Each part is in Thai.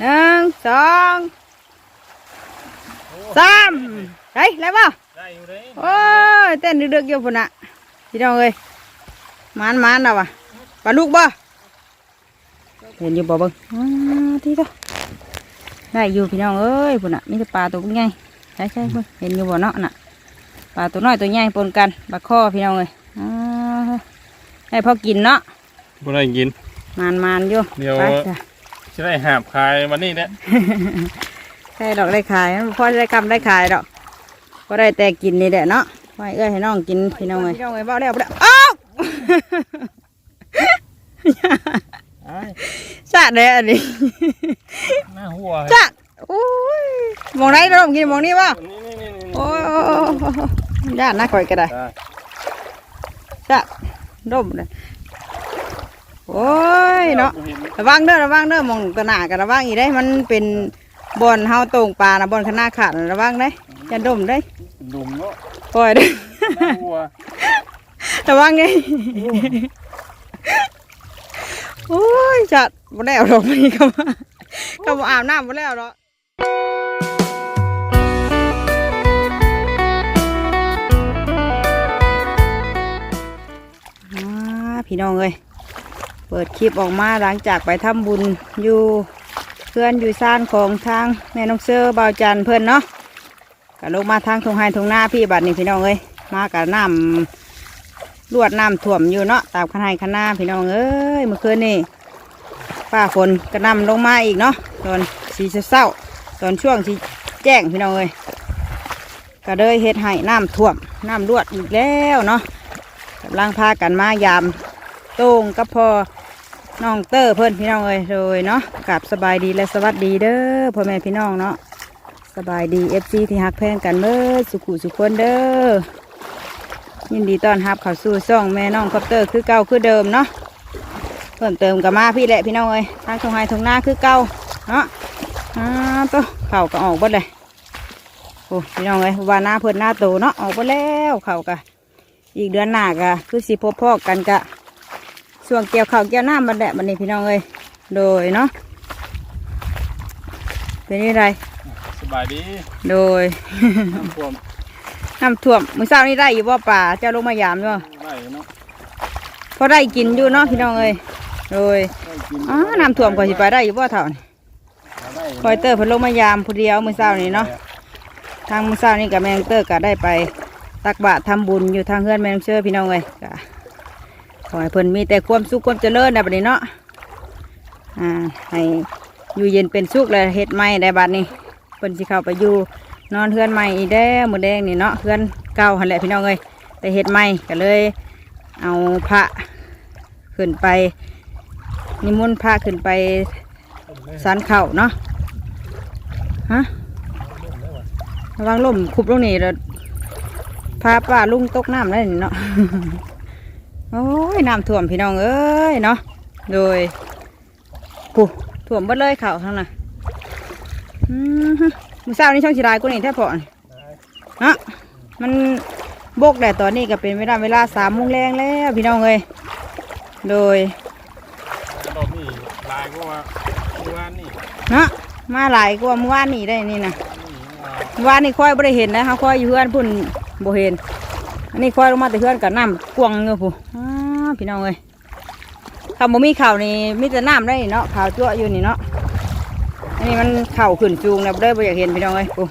หนึ่งสองสามเฮ้ยแล้วป่ะได้อยู่เลยโอ้ยเต้นดึกๆอยู่พุ่นน่ะพี่น้องเอ้ยมานมานเอาวะปลาลูกบ่เห็นอยู่บ่เบิ่งอ้าที่ต่อได้อยู่พี่น้องเอ้ยพุ่นน่ะมีแต่ปลาตัวใหญ่ใช่ใช่เพิ่นเห็นอยู่บ่เนาะน่ะปลาตัวน้อยตัวใหญ่ปนกันปลาข้อพี่น้องเอ้ยอ้าได้พอกินเนาะบ่ได้กินมานมานๆอยู่เดี๋ยวไป จ้ะจะได้หาบคายวันนี้แหละได้ดอกได้ขายพ่อได้กำได้ขายดอกก็ได้แต่กินนี่แหละเนาะไว้เอ้ยให้น้องกินพี่น้องเอ้ยพี่น้องเอ้ยบ่แล้วบ่แล้วอ้าวจัดเลยอันนี้หน้าหัวจัดโอ้ยมองไหนน้องกินมองนี่ป่ะนี่นี่นี่นี่โอ้ยญาตินะข่อยก็ได้ได้จัดร่มเลยโอ้ยเนาะระวังเด้อระวังเด้อมองตะหนากันระวังอีได้มันเป็นบอนเฮาตรงปลานะบอนขนาดขาดน่ะระวังได้จะดมได้ดุมเนาะปล่อยเด้อหน้าหัวระวังไงโอ้ยจัดบ่แล้วดอกนี่ก็มาก็บ่อาบน้ำบ่แล้วดอกอ่าพี่น้องเอ้ย เปิดคลิปออกมาหลังจากไปทำบุญอยู่เพื่อนอยู่ซ่านของทางแม่น้องเซอร์บ่าวจันเพื่อนเนาะก็ลงมาทางทงไฮทงหน้าพี่บัดนี้พี่น้องเอ้ยมากับน้ำลวดน้ำท่วมอยู่เนาะตามขนายขนาพี่น้องเอ้ยเมื่อคืนนี่ฝ้าฝนกระนำลงมาอีกเนาะตอนสีเศร้าตอนช่วงสีแจ้งพี่น้องเอ้ยก็เลยเฮ็ดให้น้ำท่วมน้ำลวดอีกแล้วเนาะกำลังพากันมายามโต้งกับพอ น้องเตอร์เพื่อนพี่น้องเอ้ยโดยเนาะกลับสบายดีและสวัสดีเด้อพ่อแม่พี่น้องเนาะสบายดีเอฟซีที่ฮักแพงกันเมื่อสุขุสุขคนเด้อยินดีต้อนรับเข้าสู่ช่องแม่น้องคอปเตอร์คือเก่าคือเดิมเนาะเพิ่มเติมกับมาพี่แหละพี่น้องเอ้ยทางทงไฮทงหน้าคือเก่าเนาะอ่าตัวเข่าก็ออกหมดเลยโอ้พี่น้องเอ้ยว่าหน้าเพิ่นหน้าโตเนาะออกหมดแล้วเข่ากะอีกเดือนหน้ากะคือสิพบพ่อกันกะ ส่วงเกี่ยวเข่าวเกี่ยวหน้าบันแดดบันนี้พี่น้องเอ้ยโดยเนาะเป็นยังไงสบายดี โดยน้ำท่วมน้ำท่วมมื้อเช้านี้ได้อยู่บ่ป่าเจ้าลงมายามอยู่บ่ได้เนาะพอได้กินอยู่เนาะพี่น้องเอ้ยโดยได้กินอ๋อน้ำท่วมก็สิไปได้อยู่บ่เท่านี่ได้คอยเตอร์เพิ่นลงมายามผู้เดียวมื้อเช้านี้เนาะทางมื้อเช้านี้กับแมงเตอร์ก็ได้ไปตักบาตรทำบุญอยู่ทางเฮือนแมงเชื่อพี่น้องเอ้ยก็ ขอให้เพิ่นมีแต่ความสุขความเจริญในบัดนี้เนาะอ่าให้อยู่เย็นเป็นสุขเลยเฮ็ดใหม่ได้บัดนี้เพิ่นสิเข้าไปอยู่นอนเฮือนใหม่อีกแล้วมื้อแดงนี่เนาะเฮือนเก่าหันแหละพี่น้องเอ้ยแต่เฮ็ดใหม่ก็เลย เอาพระขึ้นไปนิมนต์พระขึ้นไปสันเข่าเนาะฮะระวังล่มคุบลงนี่แล้วพาป้าลุงตกน้ำได้เนาะ โอ้ยน้ำท่วมพี่น้องเอ้ยเนาะโดยปุ๊ท่วมหมดเลยเข่าทั้งนั้นอืมฮึมือเช้านี้ช่องชิลายกูนี่แทบพอนี่เนาะมันบกแดดตอนนี้ก็เป็นเวลาเวลาสามโมงแรงแล้วพี่น้องเอ้ยโดยรอบนี้ลายก็ว่าเมื่อวานนี่เนาะมาหลายกว่าเมื่อวานนี่ได้นี่นะนี่มาเมื่อวานนี่ค่อยไม่ได้เห็นนะเขาค่อยอยู่เพื่อนพุ่นบ่เห็น อันนี้ค่อยลงมาแต่เพื่อนกับน้ำกวางเงือผู้พี่น้องเอ้ยคำบ่มีข่าวนี่มีแต่น้ำได้เนาะข่าวจั่วอยู่นี่เนาะอันนี้มันเข่าขึ้นจูงแล้วบ่ได้บ่อยากเห็นพี่น้องเอ้ยผู้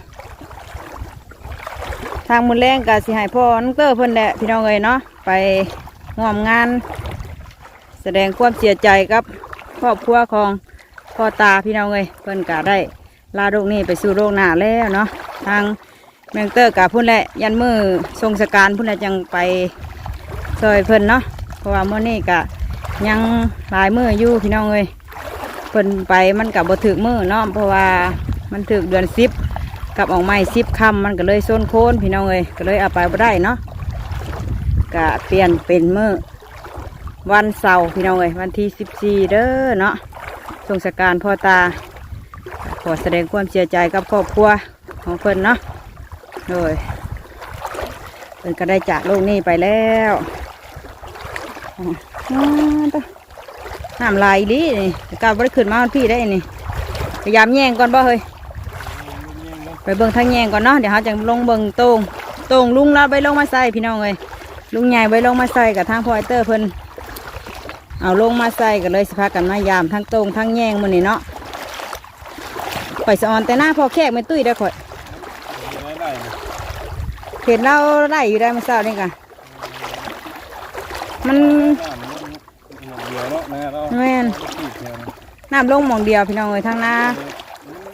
ทางมุนแรงกับสิหายพ่อน้องเตอร์เพิ่นแหละพี่น้องเอ้ยเนาะไปร่วมงาน แสดงความเสียใจกับครอบครัวของพ่อตาพี่น้องเอ้ยเพิ่นก็ได้ลาโรคนี้ไปสู่โรคหนาแล้วเนาะทาง แมงเตอร์กับพุ่นแหละยันมือทรงสการพุ่นแหละจังไปซอยเพิ่นเนาะเพราะว่าเมื่อนี้กะยังหลายมืออยู่พี่น้องเอ้ยเพิ่นไปมันกับบ่ถึกมือเนาะเพราะว่ามันถึกเดือนสิบกับออกไม้สิบคำมันก็เลยโซนโคนพี่น้องเอ้ยก็เลยเอาไปบ่ได้เนาะกะเปลี่ยนเป็นมือวันเสาร์พี่น้องเอ้ยวันที่สิบสี่เด้อเนาะทรงสการพ่อตาขอแสดงความเสียใจกับครอบครัวของเพิ่นเนาะ โดยเพิ่นก็ได้จากโลกนี้ไปแล้วน้ำตาน้ำลายดีนี่กาวบ่ได้ขึ้นมาวันพี่ได้นี่พยายามแย่งก่อนบ่เฮ้ยไปเบิ่งทางแย่งก่อนเนาะเดี๋ยวเขาจะลงเบิ่งต่งต่งลุงเราไปลงมาใส่พี่น้องเลยลุงใหญ่ไปลงมาใส่กับทางพอไอเตอร์เพิ่นเอาลงมาใส่กันเลยสิพากันมายามทั้งต่งทั้งแย่งมื้อนี้เนาะข่อยสออนแต่หน้าพอแขกไม่ตุ้ยได้ข่อย เห็นเราไล่อยู่ได้เมื่อเช้านี่กะมันเดียวเนาะนะเราแม่นขีดเดียวนะน้ำลงหมองเดียวพี่น้องเลยทางหน้า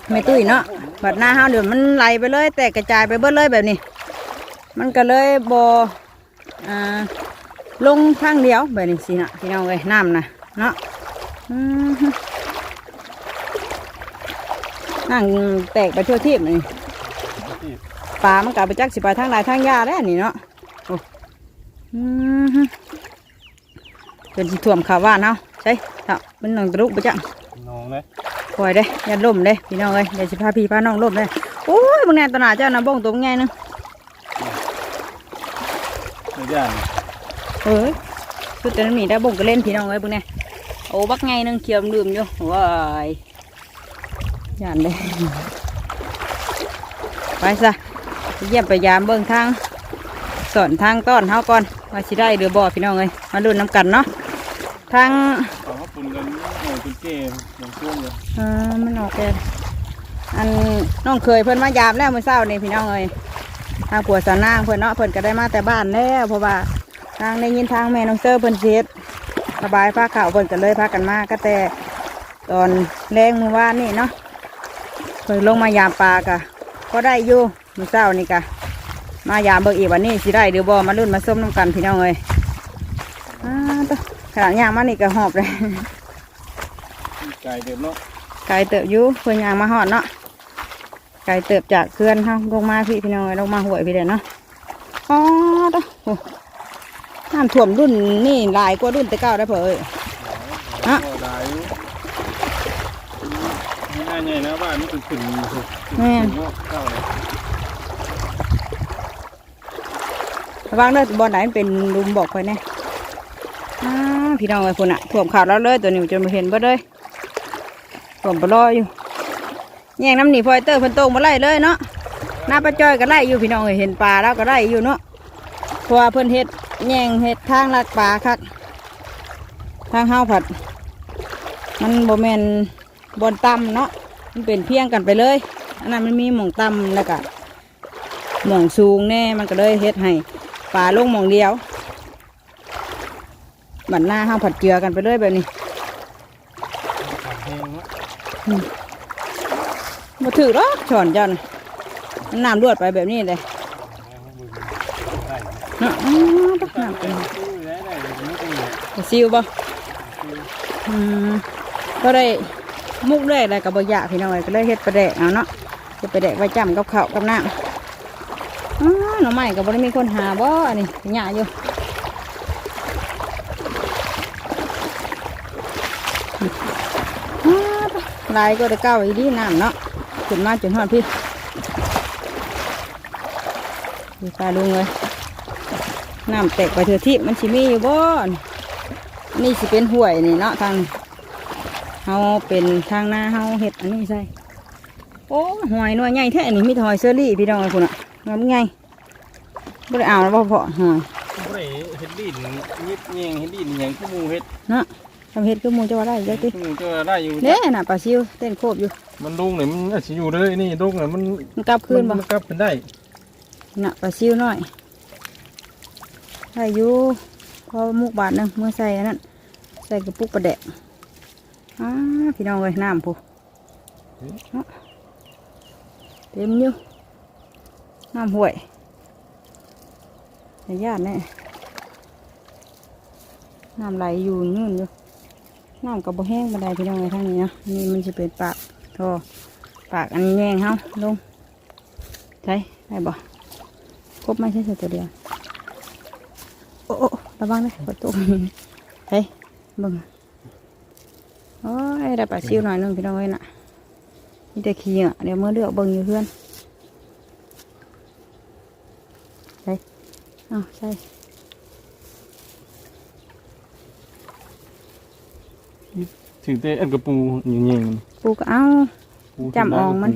ไม่ตุ้ยเนาะบัดหน้าเฮาเดี๋ยวมันไหลไปเลย แตกกระจายไปเบิดเลยแบบนี้ มันก็เลยบอ่าลงทางเดียวแบบนี้สินะพี่น้องเลยน้ำนะเนาะอืมนั่งแตกไปทั่วทีบนี่ขีด ปลามันกลับไปจักสิไปทางไหนทางยาแล้วนี่เนาะโอ้อืมฮึจนสิท่วมขาวว่านเนาะใช่เถ้ามันหนังตะลุกไปจังน้องเลยปล่อยเด้อย่าล่มเด้พี่น้องเอ้ยเดี๋ยวสิพาพี่พาน้องล่มเด้โอ้ยบางแน่ตวหนาเจ้านะบ้งตัวมันใหญ่นึงไม่ย่านเอ้ยคือแต่นั้นมีได้บ้งก็เล่นพี่น้องเอ้ยบางแน่โอ้บักไงนึงเขียวลืมอยู่ว้ายย่านเด้ไปซะไป เยี่ยมไปยามเบิ่งทางสอนทางต้อนเฮาก่อนว่าสิได้หรือบ่พี่น้องเอ้ยมาลุ้นน้ำกันเนาะทางเอาเขาปุ่นกันโอ้ยเป็นเกมอย่างช่วงเลยเออมันออกแกอันน้องเคยเพิ่นมายามแล้วเมื่อเช้านี่พี่น้องเอ้ยทางผัวสาวนางเพิ่นเนาะเพิ่นก็ได้มาแต่บ้านแล้วเพราะว่าทางได้ยินทางแม่น้องเซอร์เพิ่นเช็ดสบายผ้าขาวเพิ่นก็เลยพากันมาก็แต่ตอนแรงเมื่อวานนี่เนาะเพิ่นลงมายามปลากะก็ได้อยู่เมื่อเช้านี่กะมายามเบิกอีกวันนี้สิได้หรือบ่มาลุ้นมาส้มน้ำกันพี่น้องเอ้ยอ้าวตัวขนาดย่างมานี่ก็หอบเลยไก่เด็ดเนาะไก่เติบอยู่เพื่อนยางมาหอดเนาะไก่เติบจากเขื่อนเฮาลงมาพี่พี่น้องเอ้ยลงมาห่วยพี่เด้อเนาะอ๋อตะโอ้น้ำท่วมรุ่นนี่หลายกว่ารุ่นแต่เก้าได้อเผยฮะก็ได้อยู่ไม่น่าใหญ่นะบ้านนี่เป็นขึ้นสุดแม่นเนาะเข้าเลย ระวังเด้อบอไหนเป็นลุมบอกไปแน่พี่น้องเอ้ยพุ่นอะท่วมขาดแล้วเลยตัวนี้จนมาเห็นบ่เลยท่วมบ่ลอยอยู่แย่งน้ำหนีพอยเตอร์เพิ่นโตงมาไล่เลยเนาะหน้าป้าจ้อยก็ไล่อยู่พี่น้องเอ้ยเห็นปลาแล้วก็ไล่อยู่เนาะเพราะว่าเพิ่นเฮ็ดแย่งเฮ็ดทางลักปลาคักทางห้าวผัด มันบ่แมนบนต่ำเนาะมันเป็นเพียงกันไปเลยอันนั้นมันมีหม่องต่ำแล้วก็หม่องสูงแน่มันก็เลยเฮ็ดให้ ป่าลงหม่องเดียวบัดหน้าห้าวผัดเจือกันไปเลยแบบนี้ขัดแห้งเนาะมาถือหรอกช้อนเจ้านะมันน้ำรวดไปแบบนี้เลยแห้งบึงได้เนาะอื้อตะน้ำเป็นตู้ได้ได้ไม่ตีเนี่ยกระซิวบ่อืมก็ได้มุกได้อะไรกับบะยากพี่น้องเอ้ยก็เลยเฮ็ดประแดกเอาเนาะเฮ็ดประแดกไว้จำกับข้าวกับน้ำอ้า หน่อไม้ก็บ่ได้มีคนหาบ่อันนี้หยาอยู่ลายก็ได้เก้าอีดีน้ำเนาะขึ้นมาจนฮอดพี่ดูตาลุงเลยน้ำแตกไปเถื่อที่มันสิมีอยู่บ่นนี่สิเป็นห้วยนี่เนาะทางเฮาเป็นทางหน้าเฮาเฮ็ดอันนี้ใช่โอ้หอยน่วยใหญ่แท้นนี้มีหอยเซอรี่พี่น้องคุณอะงามไง บ่ได้เอาแล้วบ่พอหอยบ่ได้เฮ็ดดินยิบเงี้ยงเฮ็ดดินอย่างคู่หมูเฮ็ดเนาะทำเฮ็ดคือหมูจะว่าได้จักติคู่หมูจะได้อยู่เด้น่ะปลาซิวเต้นโคบอยู่ มันลุงเนี่ยมันอาจจะอยู่เลยนี่ลุงเนี่ยมันมันกลับคืนบ่มันกลับเป็นได้น่ะปลาซิวน้อยได้อยู่พอมุกบาทหนึงเมื่อใส่อันนั้นใส่กระปุกปลาแดกอ้าพี่น้องเอ้ยน้ำผู้เนาะเต็มอยู่น้ำห่วย ในญาติแน่น้ำไหลอยู่นู่นอยู่น้ำกับบ่แห้งบันไดพี่น้องเอ้ทางนี้เนาะนี่มันจะเป็นปากท่อปากอันแยงเฮาลงใช่ได้บ่ครบไม่ใช่ตัวเดียวโอ้โอระวังนะประตูเฮ้ยบิ่งโอ้ยได้ปลาซิวหน่อยนึงพี่น้องเอ้ยน่ะนี่แต่ขี้อะเดี๋ยวเมื่อเลือกเบิ่งอยู่เพื่อนใช่ อ้าวใช่ถือเตะอันกระปูเงี้ยงปูก็เอาจำอองมัน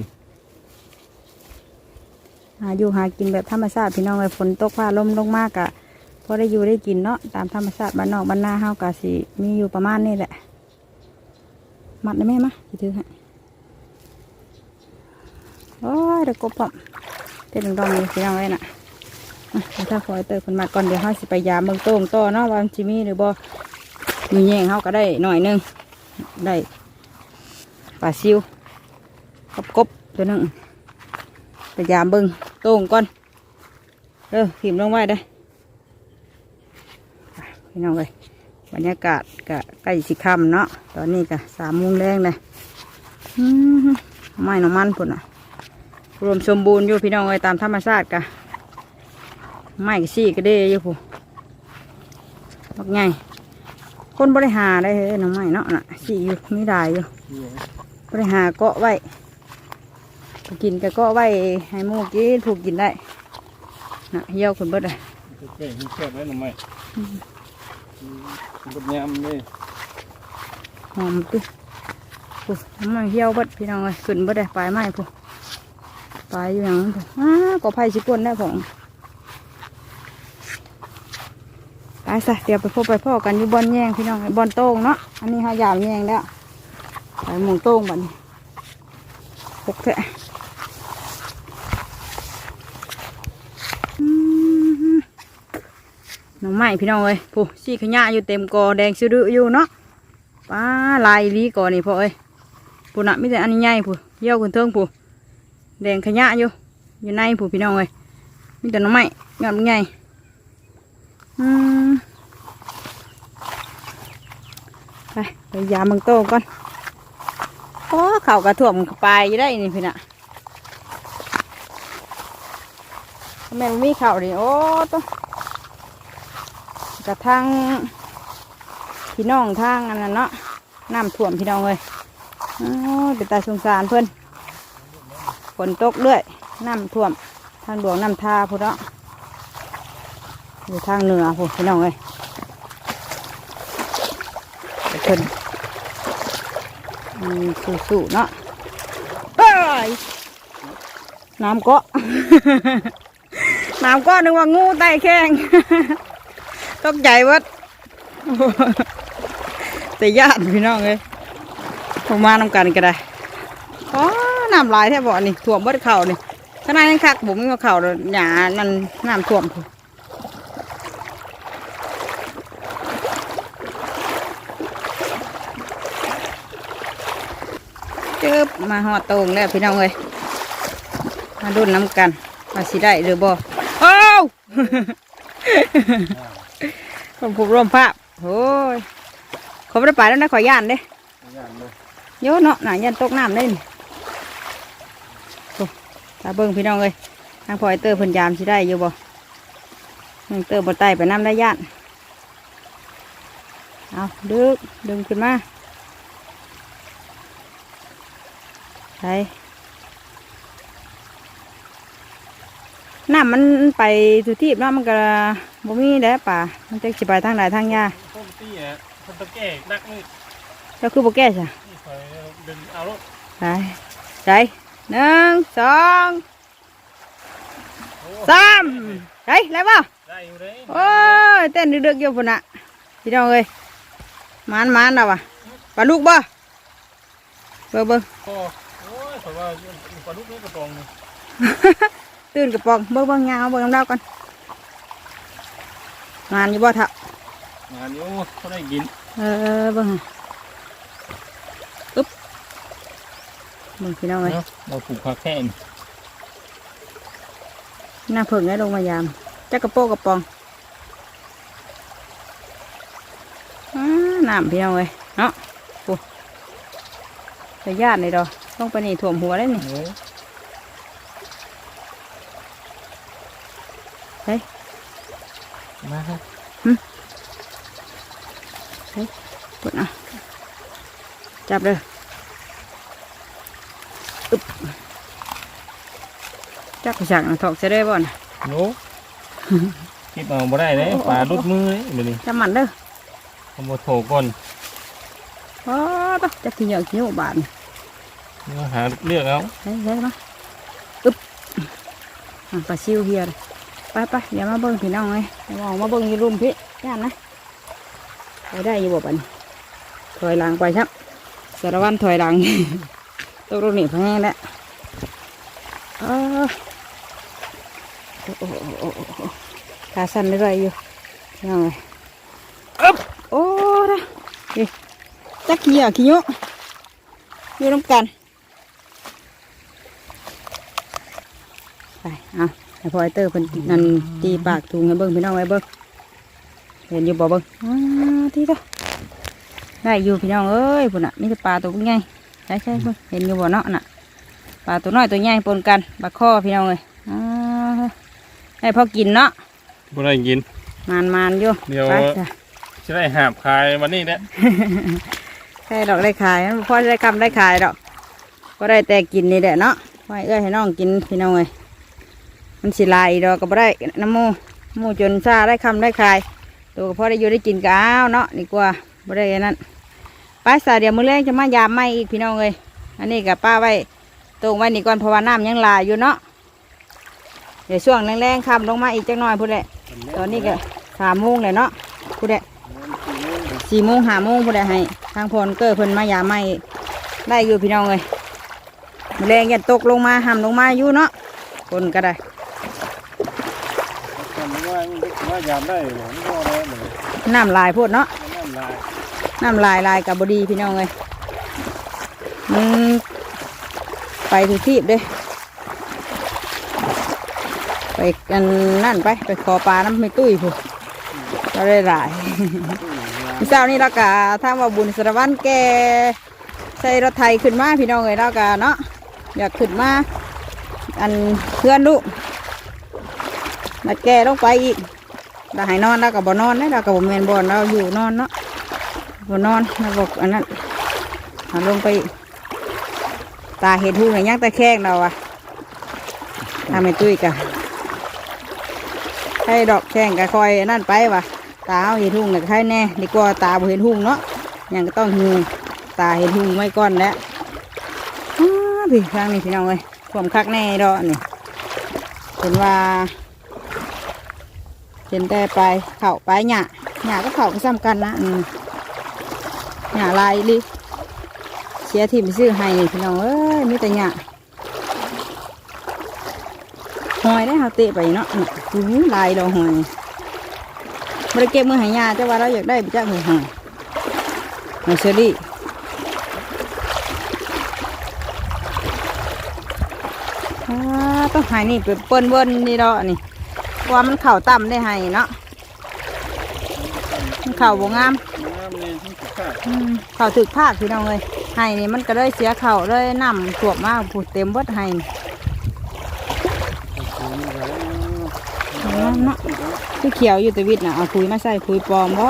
หาอยู่หากินแบบธรรมชาติพี่น้องเลยฝนตกฟ้าลมลงมากอะพอได้อยู่ได้กินเนาะตามธรรมชาติบ้านนอกบ้านนาเฮากะสิมีอยู่ประมาณนี้แหละ มัดได้ไหมมะสิถือให้โอ้ยเด็กกบปั๊มเต้นดองๆอยู่พี่น้องเลยน่ะอะเดี๋ยว ถ้าขอให้เติมคนมาก่อนเดี๋ยวเฮาสิไปยามเบิ่งโต้งต่อเนาะว่ามันสิมี่หรือบ่มีแย่งเฮาก็ได้หน่อยนึงได้ปลาซิวกับกบตัวนึงพยายามเบิ่งโต้งก่อนเด้อพิมลงไว้เด้พี่น้องเลยบรรยากาศก็ใกล้สิค่ำเนาะตอนนี้ก็สามโมงแรงเลยไม้หนองมันพุ่นอะรวมสมบูรณ์อยู่พี่น้องเลยตามธรรมชาติกะ ไม้ก็ซี่ก็เด้อยู่ผู้บักไงคนบริหารได้เฮ้ยหน้องไม้เนาะน่ะซี่อยู่ไม่ได้อยู่บริหารเกาะไว้กินก็เก็ไว้ให้หมูกินผูกกินได้นะเหี่ยวคนเบิดเลยเก่งเชื่อได้หรือไม่กับยำเลยหอมตึผูน้ำมันเหี่ยวเบิดพี่น้องเลยขึ้นเบิดเลยปลายไม้ผูปลายอยู่อย่างนั้นผูอ้าก็ไผ่ชิกวนได้ผม ไปซะเดี๋ยวไปพบไปพ่อกันอยู่บอนแยงพี่น้องบอนโต้งเนาะอันนี้หายาวแยงแล้วไปหมุงโต้งบันี้พกเถอะอืมหน้องไม้พี่น้องเอ้ยผู้ซี่ขยะอยู่เต็มกอแดงซื้อดื้ออยู่เนาะป้าลายลีกอนี่พ่อเอ้ยผู้น่ะมีแต่อันใหญ่ผู้เยี่ยวขึ้นเทิงผู้แดงขยะอยู่อยู่ในผู้พี่น้องเอ้ยมีแต่หน้องไม้ยอดมันใหญ่ อืมไปไปยามเมืองโตก่อนโอ้เข่ากระถ่วมไปยู่ได้นี่พี่น่ะทำไมมันมีเข่าดิโอ้ต้องกระทั่งพี่น้องทางอันนั้นเนาะน้ำท่วมพี่น้องเลยโอ้เป็นตาสงสารเพื่อนฝนตกเรื่อยน้ำท่วมทางหลวงน้ำทาพูดเนาะ อยู่ทางเหนือพูดพี่น้องเลยเพิ่นสู้ๆเนาะน้ำเกาะน้ำเกาะนึกว่างูไตแข้งตกใจวัดแต่ญาติพี่น้องเลยผมมานำกันก็ได้อ๋อน้ำลายแทบบ่อนี่ท่วมบดเข่านี่ขนาดนั้นคักผมมีมาเข่าหยานั่นน้ำท่วมพุ่นเจ็บมาหอดโตงแล้วพี่น้องเลยมาดุนน้ำกันมาสิได้หรือบ่โอ้าวผมผูกรวมภาพโอ้ยเขาไม่ได้ไปแล้วนะขอย่านเด้ยำเลยเยอะเนาะหนายันตกน้ำได้นี่โอ้ตาเบิ้งพี่น้องเลยทางพลอยเตอร์เพิ่นยามสิได้อยู่บ่น้องเตอร์บ่ไต่ไปน้ำได้ย่านเอาดึกดึงขึ้นมา ใช่น้ำมันไปสุทีบเนาะมันก็บ่มีแล้วป่ามันจะสิไปทางไหนทางยาต้มตี้อะต้มตะแก่ดักนี่เจ้าคือบ่แก้จ้ะนี่คอยดึงเอาลูกไปใจหนึ่งสองโอ้สามไปแล้วบ่ได้อยู่เลยโอ้ยเต้นดึกๆอยู่พุ่นน่ะพี่น้องเอ้ยมานมานๆแล้วว่ะปลาลูกบ่เบิ่งเบิ่ง พ่อโอ้ยคอยว่าปลาลูกนี่กระปองนี่ตื่นกระป๋องเบิ่งเบิ่งยาวเบิ่งน้ำดาวกันงานอยู่บ่ทะงานนี้เขาได้กิน เออเบิ่งอึ๊บเบิ่งพี่น้องเอ้ยเนาะเราผูกผ้าแค่นหน้าเพิ่งได้ลงมายามจักกระโปงกระป๋องอ้าน้ำพี่น้องเอ้ยเนาะโอ้ แต่ญาตินี่ดอกต้องไปนี่ถ่วมหัวเลยนี่โอ้ยเฮ้ยมาครับกดนะจับเลยอึบจับไปสั่งถอกจะได้บ่นะโน้คิดเอาบ่ได้เลยปลาลุดมือเลยเดี๋ยวนี้จับมันเด้อเอามาโถก่อนอ๋อต้องจับขี้เหยอะขี้หัวบาดนี่ หาเลือกเอาเฮ้ยเฮ้ยมาอึ๊บอะปลาซิวเฮียเลยไปไปเดี๋ยวมาเบิ้งพี่น้องเลยเดี๋ยวออกมาเบิ้งอยี่รุ่มพี่ย่านนะไปได้อยู่บ่ปันถอยหลังไปครับสารวัตรถอยหลังตกลงนี่แพงแล้วออโอ้โอ้โอ้โอ้โอ้ขาสั่นเรื่อยอยู่พี่น้องเลยอึ๊บโอ้นะนี่จักเหี้ยขี้ยุอยู่น้ำกัน ไปเอาให้พ่อไอเตอร์เพิ่นนั่นตีปากถุงให้เบิ้งพี่น้องไว้เบิ้งเห็นอยู่บ่เบิ้งอ้าที่ต่อได้อยู่พี่น้องเอ้ยพุ่นน่ะมีแต่ปลาตัวใหญ่ใช่ใช่เพิ่นเห็นอยู่บ่เนาะน่ะปลาตัวน้อยตัวใหญ่ปนกันปลาข้อพี่น้องเอ้ยอ้าให้พอกินเนาะบ่ได้กินมานมานๆอยู่เดี๋ยวไปจ้ะจะได้หาบคายวันนี้แหละใช่ดอกได้ขายพ่อได้คำได้ขายดอก ก็ได้แต่กินนี่แหละเนาะไว้เอื้อให้น้องกินพี่น้องเอ้ย มันสิลายดอกก็บ่ได้น้ำมูมูจนซาได้คำได้ขายตัวก็พอได้อยู่ได้กินก็เอาเนาะดีกว่าบ่ได้อันนั้นไปสาเดี๋ยวมือแรกจะมายามไม่อีกพี่น้องเอ้ยอันนี้กับป้าไว้ตรงไว้นี่ก่อนเพราะว่าน้ำยังหลายอยู่เนาะเดี๋ยวช่วงแรงๆคำลงมาอีกจักหน่อยพูดแหละตอนนี้ก็สามโมงเลยเนาะพูดแหละสี่โมงห้าโมงพูดแหละให้ ทางพลเกิดเพิ่นมายามไม่ได้อยู่พี่น้องเอ้ยมือแรงย่าตกลงมาห้ามลงมาอยู่เนาะคนก็ได้ ทำว่าว่ายามได้หรอไม่พอแล้วเหมือนน้ำลายพูดเนาะน้ำลายน้ำลายลายกับบดีพี่น้องเลยมันไปทุกที่เด้ไปกันนั่นไปไปขอปลาน้ำไม่ตุ้ยผู้ก็ได้หลายเช้านี้เราก็ทำว่าบุญสารวัตรแกใส่รถไทยขึ้นมาพี่น้องเลยเราก็เนาะอยากขึ้นมาอันเพื่อนลูกมาแกลงไปอีก เราให้นอนเราก็บ่นอนนะเราก็บ่แมนบ่นเราอยู่นอนเนาะบนนอนนะบอกอันนั้นเอาลงไปตาเห็นหูเห็นยังตะแคงเราอะทำให้ตุ้ยกะให้ดอกแข้งกะคอยนั่นไปวะตาเอาเห็นหุ่งเลยให้แน่ดีกว่าตาบ่เห็นหุ่งเนาะยังก็ต้องหูตาเห็นหุ่งไว้ก่อนแล้วอ้าพี่ข้างนี้พี่น้องเลยผมคักแน่ดอกนี่เป็นว่า เป็นแต่ไปเข่าไปหยาหยาก็เข่าก็ซ้ำกันนะอืมหยาลายลิเสียทีมซื้อให้พี่น้องเอ้ยมีแต่หยาหอยได้เขาเตะไปเนาะนี่หูลายเราหอยบริเก็บมือหายาแต่ว่าเราอยากได้ไปจ้าหอยหอยหอยเชอรี่ต้องหายนี่เป็นเปิ้นเบิ้นนี่ดอกนี่ ว่ามันเข่าต่ำได้ให้เนาะมันเข่าบ่งามเลยที่าถึกภาคพี่น้องเลยไห้นี่มันก็เลยเสียเข่าเลยน้ำท่วมมากผูดเต็มเบิดไห้นี่เอเนาะที่เขียวอยู่ตะวิดน่ะเอาคุยมาใส่คุยปลอมบ่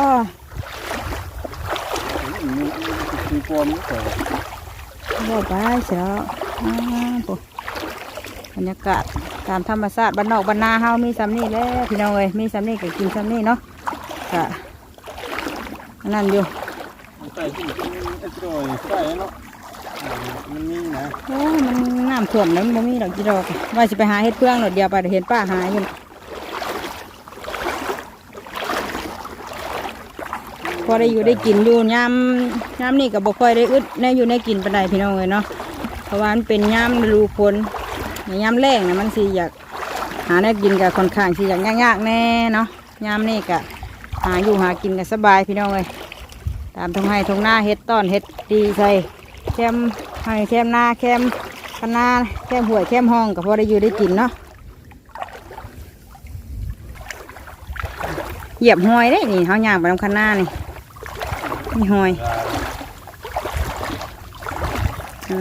มีความนี่ก่อนบ่ไปเสียอ่าปุ๊บรรยากาศ ตามธรรมชาติบ้านนอกบ้านนาเฮามีซ้ำนี่แหล้วพี่น้องเลยมีซ้ำนี่ก็กินซ้ำนี่เนาะก็อันนั่นอยู่ใส่ที่ไอ้ตัวใส่เนาะมันมีนะโอ้ยมันน้ำท่วมแล้วมันบ่มีดอกจีดอกว่าสิไปหาเห็ดเพื่องหนดเดียวไปเห็นป้าหาอยู่น่ะพอได้อยู่ได้กินอยู่ยามยามนี่ก็บ่ค่อยได้อึดแน่อยู่ในกินปานใดพี่น้องเลยเนาะเพราะว่ามันเป็นยามฤดู ฝนยามแรงนะมันสิอยากหาแน่กินกับค่อนข้างสิอยากยากๆแน่เนาะยามนี่ก็หาอยู่หากินกันสบายพี่น้องเลยตามทงให้ทงหน้าเฮ็ดต้อนเฮ็ดดีใส่แคมให้แคมหน้าแคมคณาแคมหัวยแคมห้องก็พอได้อยู่ได้กินเนาะเหยียบหอยได้นี่เขาย่างไปทำคณานี่นี่หอย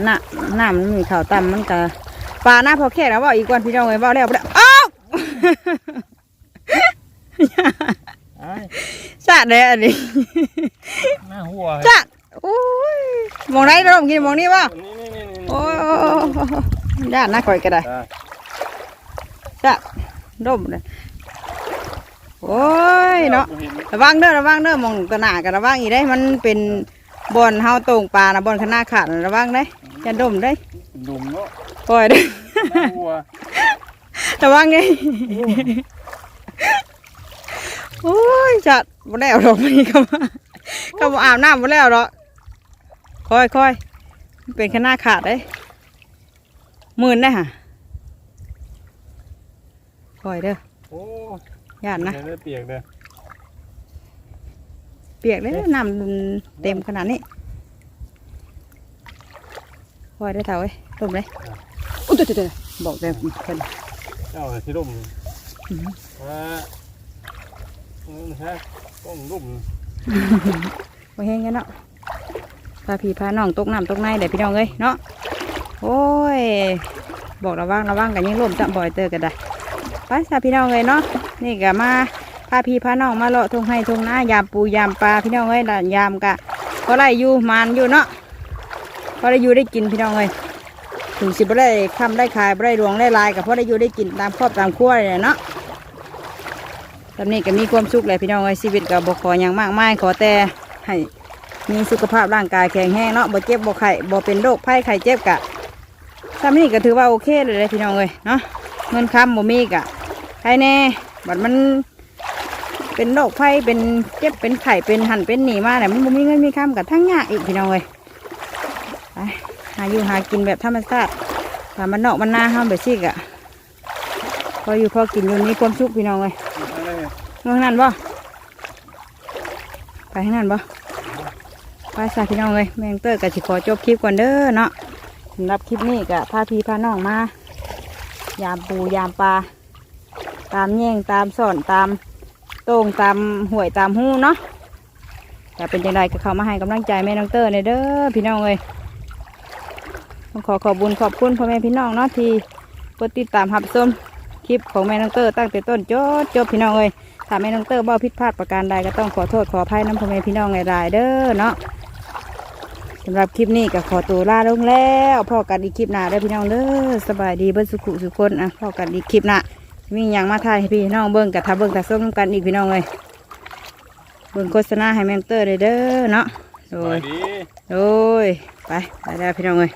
น่ะน้ำมันมีข่าวต่ำมันก็ ปลาหน้าพอแค่แล้วว่าอีกวันพี่น้องเลยว่าแล้วบ่ได้อ้าวไอ้สะเลยอันนี้หน้าหัวสะโอ้ยมองไหนเรากินมองนี่วะนี่นี่นี่นี่โอ้ยญาติน่าคอยก็ได้จ้ะร่มเลยโอ้ยเนาะระวังเด้อระวังเด้อมองตะหนากันระวังอีได้มันเป็น บอนเฮาตรงปลานะบอนขนาดขาดน่ะระวังได้จะดมได้มดุมเนาะปล่อยเด้อน่าวัวระวังนี่โอ้ยจัดบ่ได้เอาดอกนี่ก็มาก็บ่อาบน้ำบ่แล้วหรอกคอยคอยมันเป็นขนาดขาดเด้หมื่นได้ฮะคอยเด้อโอ้ย่านนะ เดี๋ยวได้เปียกเด้อเปียกเลยน้ำมันเต็มขนาดนี้คอยได้อเท่าเอ้ยลมเลยอุ้ยเดี๋ยวๆๆบอกแต่เพิ่นเจ้าที่ร่มอืมมาอืมฮะต้องร่มบ่เฮงกันเนาะพาพี่พาน้องตกน้ำตกในเดี๋ยวพี่น้องเอ้ยเนาะโอ้ยบอกระวังระวังกันยังล่มจับบ่อยเตอกันได้ไปสาพี่น้องเลยเนาะนี่ก็มา พาพี่พาน้องมาเลาะทงให้ทงหน้ายามปูยามปลาพี่น้องเอ้ยยามกะก็ไล่อยู่มานอยู่เนาะพอได้อยู่ได้กินพี่น้องเอ้ยถึงสิบได้คำได้ขายบ่ได้รวงได้ลายกับพอได้อยู่ได้กินตามครอบตามครัวเลยเนาะตอนนี้ก็มีความสุขเลยพี่น้องเอ้ยชีวิตก็บ่ขออย่างมากมายขอแต่ให้มีสุขภาพร่างกายแข็งแรงเนาะบ่เจ็บบ่ไข้บ่เป็นโรคภัยไข้เจ็บกะทำนี่ก็ถือว่าโอเคเลยเลยพี่น้องเอ้ยเนาะเงินคำบ่มีกะใครแน่บัดมัน เป็นโรคภัยเป็นเจ็บเป็นไข้เป็นหันเป็นหนีมาเนี่ยมันบ่มีเงินมีคำกับทั้งยากอีกพี่น้องเอ้ยไปหาอยู่หากินแบบธรรมชาติตามมันนอกมันหน้าห้ามแบบซี่กะพออยู่พอกินอยู่มีความสุขพี่น้องเอ้ยไรเนี่องนั้นบ่ไปทางนั้นบ่ไปสาพี่น้องเลยแมงเตอร์กับสิขอจบคลิปก่อนเด้อเนาะสำหรับคลิปนี้กะพาพี่พาน้องมายามปูยามปลาตามแย่งตามสอนตาม โต่งตามห่วยตามหู้เนาะแต่เป็นจังไดก็เข้ามาให้กำลังใจแม่น้องเตอร์ในเด้อพี่น้องเลยต้องขอขอบบุญขอบคุณพ่อแม่พี่น้องเนาะที่กดติดตามหับชมคลิปของแม่น้องเตอร์ตั้งแต่ต้นจนจบพี่น้องเลยถ้าแม่น้องเตอร์บ่ผิดพลาดประการใดก็ต้องขอโทษขออภัยน้ำพ่อแม่พี่น้องหลายๆเด้อเนาะสำหรับคลิปนี้ก็ขอตัวลาลงแล้วพ่อกันอีกคลิปหน้าเด้อพี่น้องเด้อสบายดีเบิ้สุขุสุขคนอะพ่อกันอีกคลิปหน้า มีอย่างมาถ่ายให้พี่น้องเบิ่งกับทาเบิ่งกับส้มน้ำกันอีกพี่น้องเลยเบิ่งโฆษณาให้แมงเตอร์เลยเด้อเนาะโดสวัยสดีโดยไปไปแล้วพี่น้องเลย